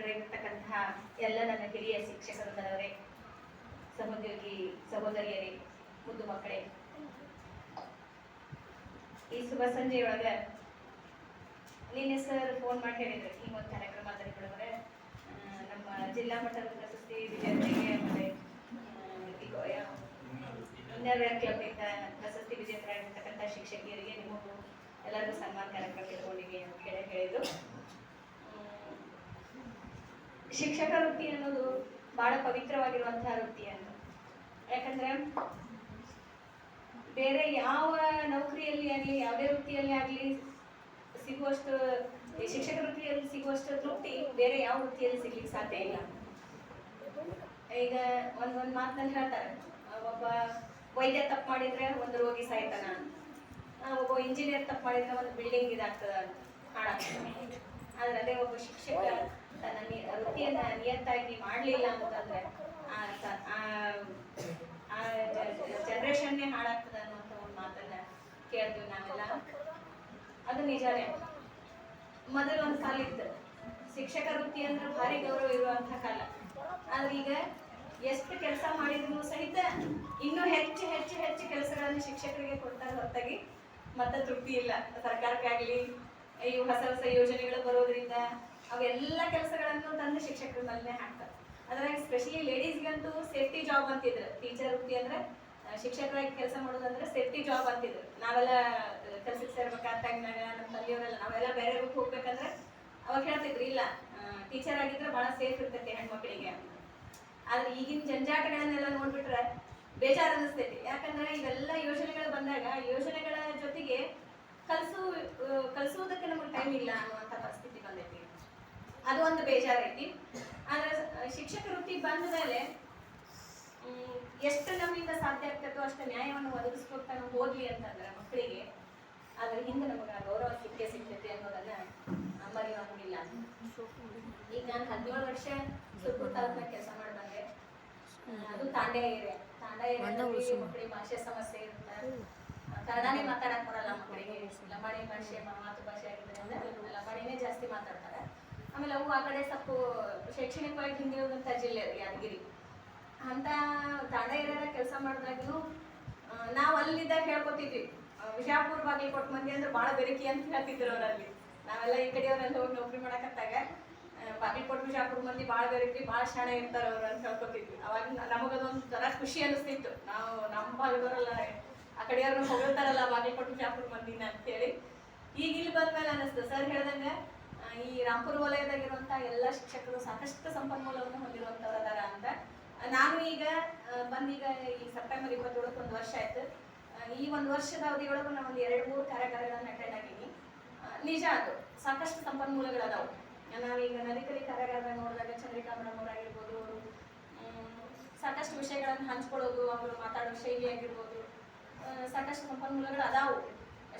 ಗಣ್ಯರಿರ್ತಕ್ಕಂತಹ ಎಲ್ಲ ನನ್ನ ಹಿರಿಯ ಶಿಕ್ಷಕರೇ ಸಹೋದ್ಯೋಗಿ ಸಹೋದರಿಯರೇ, ಮುದ್ದು ಮಕ್ಕಳೇ. ಈ ಶುಭ ಸಂಜೆಯೊಳಗ ನಿನ್ನೆ ಸರ್ ಫೋನ್ ಮಾಡಿ ಹೇಳಿದ್ರು, ಈ ಒಂದು ಕಾರ್ಯಕ್ರಮ ಕೊಡೋರೆ ನಮ್ಮ ಜಿಲ್ಲಾ ಮಟ್ಟದ ಪ್ರಶಸ್ತಿ ವಿಜೇತರಿಗೆ ಮತ್ತೆ ಕ್ಲಬ್ನಿಂದ ಪ್ರಶಸ್ತಿ ವಿಜೇತರಾಗಿರ್ತಕ್ಕಂಥ ಶಿಕ್ಷಕಿಯರಿಗೆ ನಿಮಗೂ ಎಲ್ಲರಿಗೂ ಸನ್ಮಾನ ಕಾರ್ಯಕ್ರಮ ಇಟ್ಕೊಂಡಿವಿ ಅಂತ ಹೇಳಿ ಹೇಳಿದ್ರು. ಶಿಕ್ಷಕ ವೃತ್ತಿ ಅನ್ನೋದು ಬಹಳ ಪವಿತ್ರವಾಗಿರುವಂತಹ ವೃತ್ತಿ ಅಂತ. ಯಾಕಂದ್ರೆ ಬೇರೆ ಯಾವ ನೌಕರಿಯಲ್ಲಿ ಆಗಲಿ, ಯಾವುದೇ ವೃತ್ತಿಯಲ್ಲಿ ಆಗಲಿ ಸಿಗುವಷ್ಟು, ಶಿಕ್ಷಕ ವೃತ್ತಿಯಲ್ಲಿ ಸಿಗುವಷ್ಟು ತೃಪ್ತಿ ಬೇರೆ ಯಾವ ವೃತ್ತಿಯಲ್ಲಿ ಸಿಗ್ಲಿಕ್ಕೆ ಸಾಧ್ಯ ಇಲ್ಲ. ಈಗ ಒಂದ್ ಒಂದ್ ಮಾತನ್ನ ಹೇಳ್ತಾರೆ, ಒಬ್ಬ ವೈದ್ಯ ತಪ್ಪು ಮಾಡಿದ್ರೆ ಒಂದು ರೋಗಿ ಸಾಯ್ತಾನ ಒಬ್ಬ ಇಂಜಿನಿಯರ್ ತಪ್ಪು ಮಾಡಿದ್ರೆ ಒಂದು ಬಿಲ್ಡಿಂಗ್ ಇದಾಗ್ತದ ಹಾಳಾಗ್ತದೆ ಆದ್ರೆ ಅದೇ ಒಬ್ಬ ಶಿಕ್ಷಕ ತನ್ನ ವೃತ್ತಿಯನ್ನ ನಿಯತ್ತಾಗಿ ಮಾಡ್ಲಿಲ್ಲ ಅಂತಂದ್ರೆ ಆ ಜನ್ರೇಷನ್ನೇ ಹಾಳಾಗ್ತದ ಅನ್ನುವಂಥ ಒಂದು ಮಾತನ್ನ ಕೇಳ್ತೀವಿ ನಾವೆಲ್ಲ. ಅದು ನಿಜಾನೇ. ಮೊದಲು ಒಂದು ಕಾಲ ಇತ್ತು. ಶಿಕ್ಷಕ ವೃತ್ತಿ ಅಂದ್ರೆ ಭಾರಿ ಗೌರವ ಇರುವಂತ ಕಾಲ. ಆದ್ರೆ ಈಗ ಎಷ್ಟು ಕೆಲಸ ಮಾಡಿದ್ರು ಸಹಿತ ಇನ್ನೂ ಹೆಚ್ಚು ಹೆಚ್ಚು ಹೆಚ್ಚು ಕೆಲಸಗಳನ್ನು ಶಿಕ್ಷಕರಿಗೆ ಕೊಡ್ತಾರೆ ಹೊರತಾಗಿ ಮತ್ತೆ ತೃಪ್ತಿ ಇಲ್ಲ. ಸರ್ಕಾರಕ್ಕಾಗ್ಲಿ ಈ ಹೊಸ ಹೊಸ ಯೋಜನೆಗಳು ಬರೋದ್ರಿಂದ ಅವೆಲ್ಲ ಕೆಲಸಗಳನ್ನು ತಂದು ಶಿಕ್ಷಕರ ಮೇಲೆ ಹಾಕ್ತಾರೆ. ಅದ್ರಾಗ ಸ್ಪೆಷಲಿ ಲೇಡೀಸ್ಗಂತೂ ಸೇಫ್ಟಿ ಜಾಬ್ ಅಂತಿದ್ರು. ಟೀಚರ್ ವೃತ್ತಿ ಅಂದ್ರೆ ಶಿಕ್ಷಕರಾಗಿ ಕೆಲಸ ಮಾಡೋದಂದ್ರೆ ಸೇಫ್ಟಿ ಜಾಬ್ ಅಂತಿದ್ರು. ನಾವೆಲ್ಲ ಕೆಲಸಕ್ಕೆ ಸೇರ್ಬೇಕಾದ ಟೈಮ್ನಾಗ ನಮ್ಮ ತಂದೆಯವರೆಲ್ಲ ನಾವೆಲ್ಲ ಬೇರೆ ರೂಪ ಹೋಗ್ಬೇಕಂದ್ರೆ ಅವಾಗ ಹೇಳ್ತಿದ್ರು, ಇಲ್ಲ ಟೀಚರ್ ಆಗಿದ್ರೆ ಬಹಳ ಸೇಫ್ ಇರ್ತೈತಿ ಹೆಣ್ಮಕ್ಳಿಗೆ ಆದ್ರೆ ಈಗಿನ ಜಂಜಾಟಗಳನ್ನೆಲ್ಲ ನೋಡ್ಬಿಟ್ರೆ ಬೇಜಾರು ಅನಿಸ್ತೈತಿ. ಯಾಕಂದ್ರೆ ಇವೆಲ್ಲ ಯೋಜನೆಗಳು ಬಂದಾಗ ಯೋಜನೆಗಳ ಜೊತೆಗೆ ಕಲಿಸು ಇಲ್ಲ ಅನ್ನುವಂಥ ಪರಿಸ್ಥಿತಿ ಬಂದೈತಿ. ಅದು ಒಂದು ಬೇಜಾರೈತಿ ಆದ್ರೆ ಶಿಕ್ಷಕ ವೃತ್ತಿ ಬಂದ ಮೇಲೆ ಎಷ್ಟು ನಮ್ಮಿಂದ ಸಾಧ್ಯ ಆಗ್ತದೋ ಅಷ್ಟು ನ್ಯಾಯವನ್ನು ಒದಗಿಸ್ಕೊಡ್ತಾ ನಾವು ಹೋಗ್ಲಿ ಅಂತಂದ್ರೆ ಮಕ್ಕಳಿಗೆ ಅದ್ರ ಹಿಂದೆ ನಮಗೆ ಗೌರವ ಸಿಕ್ಕೇ ಸಿಗ್ತೈತಿ ಅನ್ನೋದನ್ನ ಮರೆಯುವಂಗಿಲ್ಲ ಈಗ ನಾನು ಹದಿನೇಳು ವರ್ಷ ಸುತ್ತೂರು ತಾಲೂಕಿನ ಕೆಲಸ ಮಾಡಿ ಬಂದೆ ಅದು ತಾಂಡೆ ಏರಿಯಾ ತಾಂಡ ಏರಿಯಾದಲ್ಲಿ ಮಕ್ಕಳಿಗೆ ಭಾಷೆ ಸಮಸ್ಯೆ ಇರುತ್ತೆ. ಕನ್ನಡನೇ ಮಾತಾಡಕ್ ಬರಲ್ಲ ಮಕ್ಕಳಿಗೆ. ಲಂಬಾಣಿ ಭಾಷೆ ಮ- ಮಾತು ಭಾಷೆ ಆಗಿರೋದ್ರಿಂದ ಲಂಬಾಣಿನೇ ಜಾಸ್ತಿ ಮಾತಾಡ್ತಾರೆ. ಆಮೇಲೆ ಅವು ಆ ಕಡೆ ಸ್ವಲ್ಪ ಶೈಕ್ಷಣಿಕವಾಗಿ ಹಿಂದಿರುವಂಥ ಜಿಲ್ಲೆ ಯಾದಗಿರಿ. ಅಂತ ತಾಂಡ ಏರಿಯಾದ ಕೆಲಸ ಮಾಡಿದಾಗ್ಲೂ ನಾವು ಅಲ್ಲಿದ್ದಾಗ ಹೇಳ್ಕೊತಿದ್ವಿ ವಿಜಾಪುರ್ ಕೊಟ್ಟು ಮಂದಿ ಅಂದ್ರೆ ಭಾಳ ಬೆರಕಿ ಅಂತ ಹೇಳ್ತಿದ್ರು ಅವರಲ್ಲಿ. ನಾವೆಲ್ಲ ಈ ಕಡೆಯವರೆಲ್ಲ ಹೋಗಿ ನೌಕರಿ ಮಾಡಕತ್ತಾಗ ಕೊಟ್ಟು ವಿಜಾಪುರ ಮಂದಿ ಭಾಳ ಬೆರಕಿ, ಭಾಳ ಶಾಣೆ ಇರ್ತಾರ ಅವ್ರು ಅಂತ ಹೇಳ್ಕೊತಿದ್ವಿ ಅವಾಗ ನಮಗದೊಂದು ತರ ಖುಷಿ ಅನಿಸ್ತಿತ್ತು. ನಾವು ನಮ್ಮ ಭಾಗದವರೆಲ್ಲ ಆ ಕಡೆಯವ್ರನ್ನ ಹೊಗಳ್ತಾರಲ್ಲ ಕೊಟ್ಟು ವಿಜಾಪುರ ಮಂದಿನ ಅಂತ ಹೇಳಿ. ಈಗ ಇಲ್ಲಿ ಬಂದ್ಮೇಲೆ ಅನಿಸ್ತು. ಸರ್ ಹೇಳ್ದಂಗ ಈ ರಾಂಪುರ ವಲಯದಾಗಿರುವಂತಹ ಎಲ್ಲ ಶಿಕ್ಷಕರು ಸಾಕಷ್ಟು ಸಂಪನ್ಮೂಲವನ್ನು ಹೊಂದಿರುವಂತವರದಾರ ಅಂತ. ನಾನು ಈಗ ಬಂದೀಗ ಈ ಸೆಪ್ಟೆಂಬರ್ ಇಪ್ಪತ್ತೇಳಕ್ಕೆ ಒಂದು ವರ್ಷ ಆಯ್ತು. ಈ ಒಂದು ವರ್ಷದ ಅವಧಿಯೊಳಗೆ ನಾನು ಒಂದು ಎರಡು ಮೂರು ಕಾರ್ಯಾಗಾರಗಳನ್ನು ಅಟೆಂಡ್ ಆಗೀನಿ ನಿಜ ಅದು ಸಾಕಷ್ಟು ಸಂಪನ್ಮೂಲಗಳದಾವು. ನಾವೀಗ ನದಿಕಲಿ ಕಾರ್ಯಾಗಾರ ನೋಡಿದಾಗ ಚಂದ್ರಿಕಾ ಮೇಡಮ್ ಅವರಾಗಿರ್ಬೋದು ಅವರು ಸಾಕಷ್ಟು ವಿಷಯಗಳನ್ನು ಹಂಚ್ಕೊಳ್ಳೋದು ಅವರು ಮಾತಾಡೋ ಶೈಲಿ ಆಗಿರ್ಬೋದು ಸಾಕಷ್ಟು ಸಂಪನ್ಮೂಲಗಳು ಅದಾವು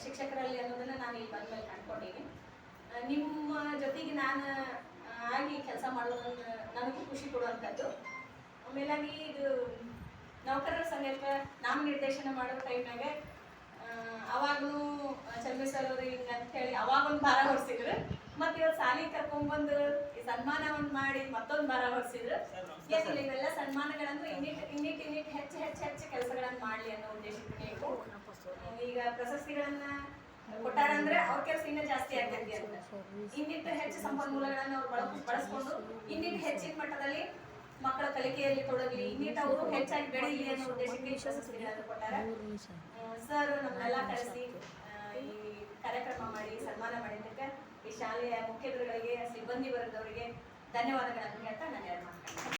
ಶಿಕ್ಷಕರಲ್ಲಿ ಅನ್ನೋದನ್ನ ನಾನು ಇಲ್ಲಿ ಬಂದ ಮೇಲೆ ಆ, ನಿಮ್ಮ ಜೊತೆಗೆ ನಾನು ಆಗಿ ಕೆಲಸ ಮಾಡೋದು ನನಗೂ ಖುಷಿ ಕೊಡುವಂಥದ್ದು. ಆಮೇಲಾಗಿ ಇದು ನೌಕರರ ಸಂಘಕ್ಕೆ ನಾಮ ನಿರ್ದೇಶನ ಮಾಡೋ ಟೈಮ್ನಾಗ ಅವಾಗಲೂ ಚಲ್ಮಿ ಸರ್ ಅವರು ಹಿಂಗ ಅಂತ ಹೇಳಿ ಅವಾಗ ಒಂದು ಭಾರ ಹೊರಿಸಿದ್ರು ಮತ್ತೆ ಇವತ್ತು ಸಾಲಿ ಕರ್ಕೊಂಡ್ಬಂದು ಈ ಸನ್ಮಾನ ಒಂದು ಮಾಡಿ ಮತ್ತೊಂದು ಭಾರ ಹೊರಿಸಿದ್ರು ಏನಿಲ್ಲ ಇವೆಲ್ಲ ಸನ್ಮಾನಗಳನ್ನು ಇನ್ನಿಟ್ ಇನ್ನಿಟ್ ಇನ್ನಿಟ್ ಹೆಚ್ಚು ಹೆಚ್ಚು ಹೆಚ್ಚು ಕೆಲಸಗಳನ್ನು ಮಾಡ್ಲಿ ಅನ್ನೋ ಉದ್ದೇಶಕ್ಕೆ ಈಗ ಪ್ರಶಸ್ತಿಗಳನ್ನ ಕೊಟ್ಟಾರಂದ್ರೆ ಅವ್ರ ಕೆಲಸ ಇನ್ನೂ ಜಾಸ್ತಿ ಆಗ್ತೈತಿ ಅಂತ. ಇನ್ನಿಟ್ಟು ಹೆಚ್ಚು ಸಂಪನ್ಮೂಲಗಳನ್ನ ಅವ್ರು ಬಳಕ ಬಳಸ್ಕೊಂಡು ಇನ್ನಿಟ್ಟು ಹೆಚ್ಚಿನ ಮಟ್ಟದಲ್ಲಿ ಮಕ್ಕಳ ಕಲಿಕೆಯಲ್ಲಿ ತೊಡಗಲಿ ಇನ್ನಿಟ್ಟು ಅವರು ಹೆಚ್ಚಾಗಿ ಬೆಳೆಯಲಿ ಅನ್ನೋ ಉದ್ದೇಶಕ್ಕೆ ಪ್ರಶಸ್ತಿಗಳನ್ನು ಕೊಟ್ಟಾರ. ಸರ್ ನಮ್ಮನ್ನೆಲ್ಲ ಕರೆಸಿ ಈ ಕಾರ್ಯಕ್ರಮ ಮಾಡಿ, ಸನ್ಮಾನ ಮಾಡಿದ್ದಕ್ಕೆ ಈ ಶಾಲೆಯ ಮುಖ್ಯಗುರುಗಳಿಗೆ, ಸಿಬ್ಬಂದಿ ವರ್ಗದವರಿಗೆ ಧನ್ಯವಾದಗಳನ್ನು ಹೇಳ್ತಾ ನಾನು ಎರಡು